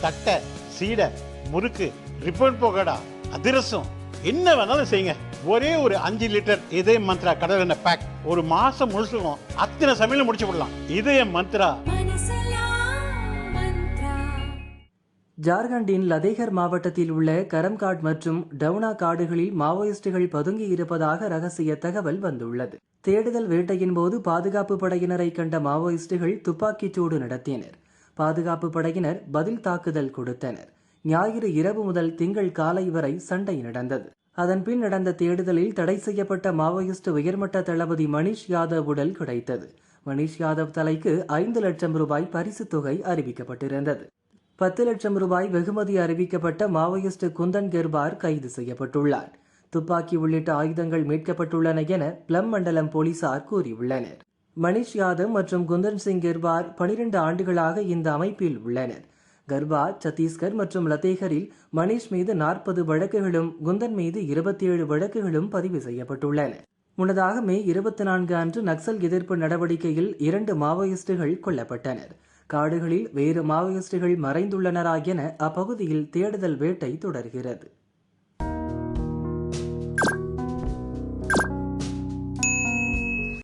தட்டை சீடை முறுக்கு ரிப்பன் போகடா அதிரசம் என்ன வேணாலும் செய்யுங்க. ஒரே ஒரு அஞ்சு லிட்டர் இதய மந்த்ரா கடல் எண்ணெய் பேக் ஒரு மாசம் முழுசுக்கும் அத்தனை சமையலும் முடிச்சு விடலாம். இதய மந்த்ரா. ஜார்க்கண்டின் லதேகர் மாவட்டத்தில் உள்ள கரம்காட் மற்றும் டவுனா காடுகளில் மாவோயிஸ்டுகள் பதுங்கி இருப்பதாக ரகசிய தகவல் வந்துள்ளது. தேடுதல் வேட்டையின் போது பாதுகாப்பு படையினரை கண்ட மாவோயிஸ்டுகள் துப்பாக்கிச் சூடு நடத்தினர். பாதுகாப்பு படையினர் பதில் தாக்குதல் கொடுத்தனர். ஞாயிறு இரவு முதல் திங்கள் காலை வரை சண்டை நடந்தது. அதன்பின் நடந்த தேடுதலில் தடை செய்யப்பட்ட மாவோயிஸ்ட் உயர்மட்ட தளபதி மணிஷ் யாதவ் உடல் கிடைத்தது. மணிஷ் யாதவ் தலைக்கு ஐந்து லட்சம் ரூபாய் பரிசுத் தொகை அறிவிக்கப்பட்டிருந்தது. பத்து லட்சம் ரூபாய் வெகுமதி அறிவிக்கப்பட்ட மாவோயிஸ்ட் குந்தன் கெர்பார் கைது செய்யப்பட்டுள்ளார். துப்பாக்கி உள்ளிட்ட ஆயுதங்கள் மீட்கப்பட்டுள்ளன என பிளம் மண்டலம் போலீசார் கூறியுள்ளனர். மணிஷ் யாதவ் மற்றும் குந்தன் சிங் கெர்பார் பனிரெண்டு ஆண்டுகளாக இந்த அமைப்பில் உள்ளனர். கர்பா சத்தீஸ்கர் மற்றும் லத்தேகரில் மணிஷ் மீது நாற்பது வழக்குகளும் குந்தன் மீது இருபத்தி ஏழு வழக்குகளும் பதிவு செய்யப்பட்டுள்ளன. முன்னதாக மே இருபத்தி நான்கு அன்று நக்சல் எதிர்ப்பு நடவடிக்கையில் இரண்டு மாவோயிஸ்டுகள் கொல்லப்பட்டனர். காடுகளில் வேறு மாவோயிஸ்டுகள் மறைந்துள்ளனரா என அப்பகுதியில் தேடுதல் வேட்டை தொடர்கிறது.